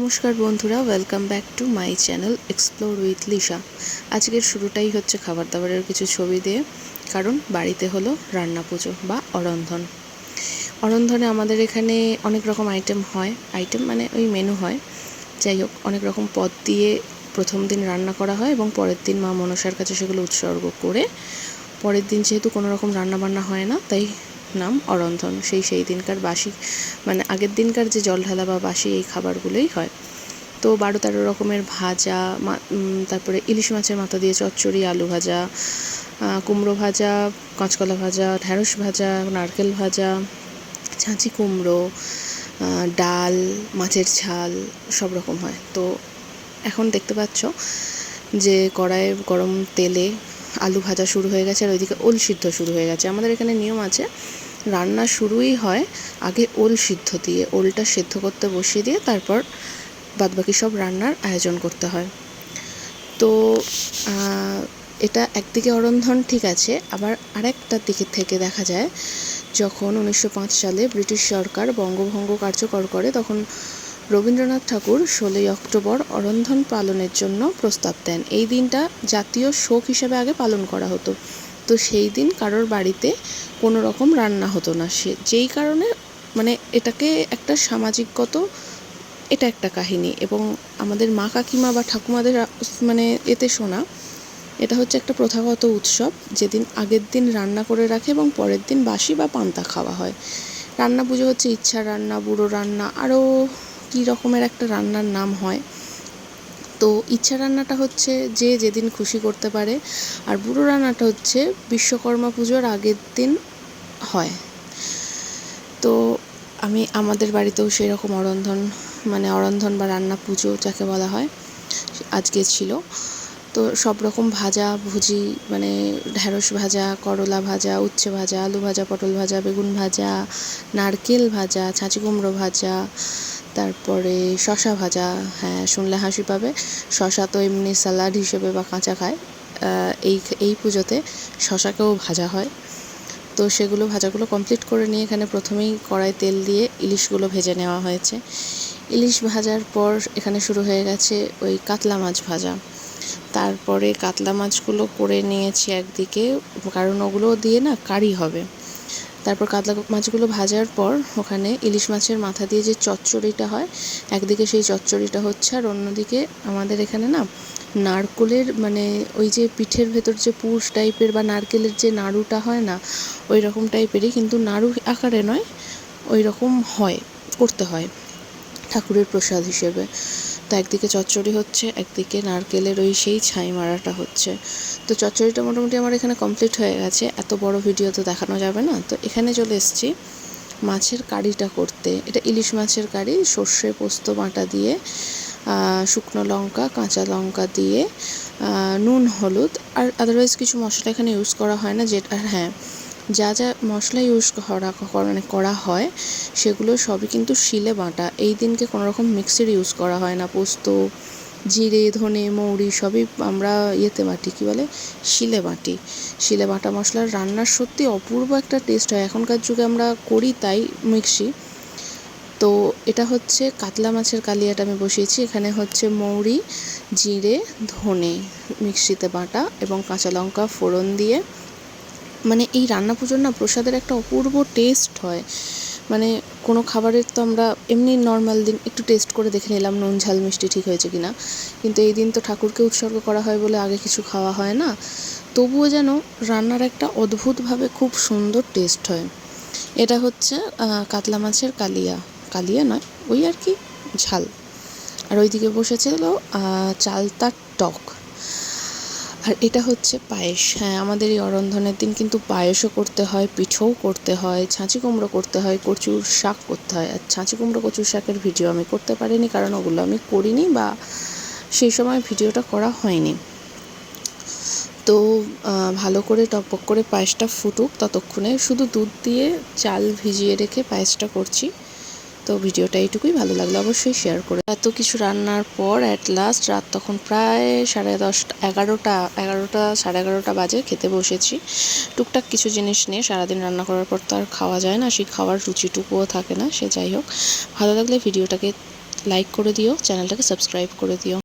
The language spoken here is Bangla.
নমস্কার বন্ধুরা welcome back to my channel explore with Lisa আজকের শুরুটাই হচ্ছে খাবার দাবারের কিছু ছবি দিয়ে, কারণ বাড়িতে হলো রান্না পুজো বা অরন্ধন। অরন্ধনে আমাদের এখানে অনেক রকম আইটেম হয়। আইটেম মানে ওই মেনু হয়। যাই হোক, অনেক রকম পদ দিয়ে প্রথম দিন রান্না করা হয় এবং পরের দিন মা মনসার কাছে সেগুলো উৎসর্গ করে, পরের দিন যেহেতু কোনো রকম রান্না বান্না হয় না, তাই নাম অরন্ধন। সেই সেই দিনকার বাসি মানে আগের দিনকার যে জল ঢালা বা বাসি এই খাবারগুলোই হয়। তো বারো তেরো রকমের ভাজা তারপরে ইলিশ মাছের মাথা দিয়ে চচ্চড়ি, আলু ভাজা কুমড়ো ভাজা, কাঁচকলা ভাজা, ঢ্যাঁড়স ভাজা, নারকেল ভাজা, ছাঁচি কুমড়ো ডাল, মাছের ঝাল, সব রকম হয়। তো এখন দেখতে পাচ্ছ যে কড়াইয়ে গরম তেলে আলু ভাজা শুরু হয়ে গেছে আর ওইদিকে ওল সিদ্ধ শুরু হয়ে গেছে। আমাদের এখানে নিয়ম আছে রান্না শুরুই হয় আগে ওল সিদ্ধ দিয়ে, ওলটা সেদ্ধ করতে বসিয়ে দিয়ে তারপর বাদবাকি সব রান্নার আয়োজন করতে হয়। তো এটা একদিকে অরন্ধন ঠিক আছে, আবার আরেকটা দিকে থেকে দেখা যায় যখন উনিশশো পাঁচ সালে ব্রিটিশ সরকার বঙ্গভঙ্গ কার্যকর করে তখন রবীন্দ্রনাথ ঠাকুর ষোলোই অক্টোবর অরন্ধন পালনের জন্য প্রস্তাব দেন। এই দিনটা জাতীয় শোক হিসেবে আগে পালন করা হতো। তো সেই দিন কারোর বাড়িতে কোনো রকম রান্না হতো না। সে যেই কারণে মানে এটাকে একটা সামাজিকগত, এটা একটা কাহিনী এবং আমাদের মা কাকিমা বা ঠাকুমাদের মানে এতে শোনা, এটা হচ্ছে একটা প্রথাগত উৎসব। যেদিন আগের দিন রান্না করে রাখে এবং পরের দিন বাসি বা পান্তা খাওয়া হয়। রান্না পুজো হচ্ছে ইচ্ছা রান্না, বুড়ো রান্না, আরও কী রকমের একটা রান্নার নাম হয়। তো ইচ্ছা রান্নাটা হচ্ছে যে যেদিন খুশি করতে পারে। আর বুড়ো রান্নাটা হচ্ছে বিশ্বকর্মা পুজোর আগের দিন হয়। তো আমি, আমাদের বাড়িতেও সেই রকম অরন্ধন মানে অরন্ধন বা রান্না পুজো যাকে বলা হয়, আজকে ছিল। তো সব রকম ভাজা, ভুজি মানে ঢ্যাঁড়স ভাজা, করলা ভাজা, উচ্ছে ভাজা, আলু ভাজা, পটল ভাজা, বেগুন ভাজা, নারকেল ভাজা, ছাঁচি কুমড়ো ভাজা তারপরে শশা ভাজা হ্যাঁ শুনলে হাসি পাবে। শশা তো এমনি স্যালাড হিসেবে বা কাঁচা খায়। এই এই পুজোতে শশাকেও ভাজা হয়। তো সেগুলো ভাজাগুলো কমপ্লিট করে নিয়ে এখানে প্রথমেই কড়াই তেল দিয়ে ইলিশগুলো ভেজে নেওয়া হয়েছে। ইলিশ ভাজার পর এখানে শুরু হয়ে গেছে ওই কাতলা মাছ ভাজা। তারপরে কাতলা মাছগুলো করে নিয়েছি একদিকে, কারণ ওগুলো দিয়ে না কারি হবে। তারপর কাতলা মাছগুলো ভাজার পর ওখানে ইলিশ মাছের মাথা দিয়ে যে চচ্চড়িটা হয়, একদিকে সেই চচ্চড়িটা হচ্ছে আর অন্যদিকে আমাদের এখানে না নারকোলের মানে ওই যে পিঠের ভেতর যে পুর টাইপের বা নারকেলের যে নাড়ুটা হয় না, ওই রকম টাইপেরই কিন্তু নাড়ু আকারে নয়, ওই রকম হয়, করতে হয় ঠাকুরের প্রসাদ হিসেবে। তো একদিকে চচ্চড়ি হচ্ছে, একদিকে নারকেলের ওই সেই ছাই মারাটা হচ্ছে। তো চচ্চড়িটা মোটামুটি আমার এখানে কমপ্লিট হয়ে গেছে। এত বড় ভিডিও তো দেখানো যাবে না। তো এখানে চলে এসেছি মাছের কারিটা করতে। এটা ইলিশ মাছের কারি, সর্ষে, পোস্ত, বাটা দিয়ে শুকনো লঙ্কা, কাঁচা লঙ্কা দিয়ে নুন, হলুদ, আর আদারওয়াইজ কিছু মশলা এখানে ইউজ করা হয় না। যেটা হ্যাঁ যা যা মশলা ইউজ করা মানে করা হয়, সেগুলো সবই কিন্তু শিলে বাটা। এই দিনকে কোনো রকম মিক্সির ইউজ করা হয় না। পোস্ত, জিরে, ধনে, মৌরি সবই আমরা ইয়েতে বাটি, কী বলে? শিলে বাটি। শিলে বাটা মশলার রান্নার সত্যি অপূর্ব একটা টেস্ট হয়। এখনকার যুগে আমরা করি তাই মিক্সি। তো এটা হচ্ছে কাতলা মাছের কালিয়াটা আমি বসিয়েছি। এখানে হচ্ছে মৌরি, জিরে, ধনে মিক্সিতে বাটা এবং কাঁচা লঙ্কা ফোড়ন দিয়ে মানে এই রান্না পুজোর না প্রসাদের একটা অপূর্ব টেস্ট হয়। মানে কোনো খাবারের তো আমরা এমনি নর্মাল দিন একটু টেস্ট করে দেখে নিলাম নুন, ঝাল, মিষ্টি ঠিক হয়েছে কি না কিন্তু এই দিন তো ঠাকুরকে উৎসর্গ করা হয় বলে আগে কিছু খাওয়া হয় না। তবুও যেন রান্নার একটা অদ্ভুতভাবে খুব সুন্দর টেস্ট হয়। এটা হচ্ছে কাতলা মাছের কালিয়া। কালিয়া নয়, ওই আর কি ঝাল। আর ওইদিকে বসেছিল চালতার টক। আর এটা হচ্ছে পায়েস। হ্যাঁ আমাদের এই অরন্ধনের দিন কিন্তু পায়েসও করতে হয়, পিঠেও করতে হয়, ছাঁচি কুমড়ো করতে হয়, কচুর শাক করতে হয়। আর ছাঁচি কুমড়ো, কচুর শাকের ভিডিও আমি করতে পারিনি কারণ ওগুলো আমি করিনি বা সেই সময় ভিডিওটা করা হয়নি। তো ভালো করে টকবক করে পায়েসটা ফুটুক ততক্ষণে। শুধু দুধ দিয়ে চাল ভিজিয়ে রেখে পায়েসটা করছি। তো ভিডিওটা এইটুকুই। ভালো লাগল অবশ্যই শেয়ার করে এত কিছু রান্নার পর অ্যাট লাস্ট রাত তখন প্রায় সাড়ে দশটা, এগারোটা এগারোটা, সাড়ে এগারোটা বাজে খেতে বসেছি। টুকটাক কিছু জিনিস নিয়ে সারাদিন রান্না করার পর তো আর খাওয়া যায় না, সেই খাওয়ার রুচিটুকুও থাকে না, সে যাই হোক। ভালো লাগলে ভিডিওটাকে লাইক করে দিও চ্যানেলটাকে সাবস্ক্রাইব করে দিও।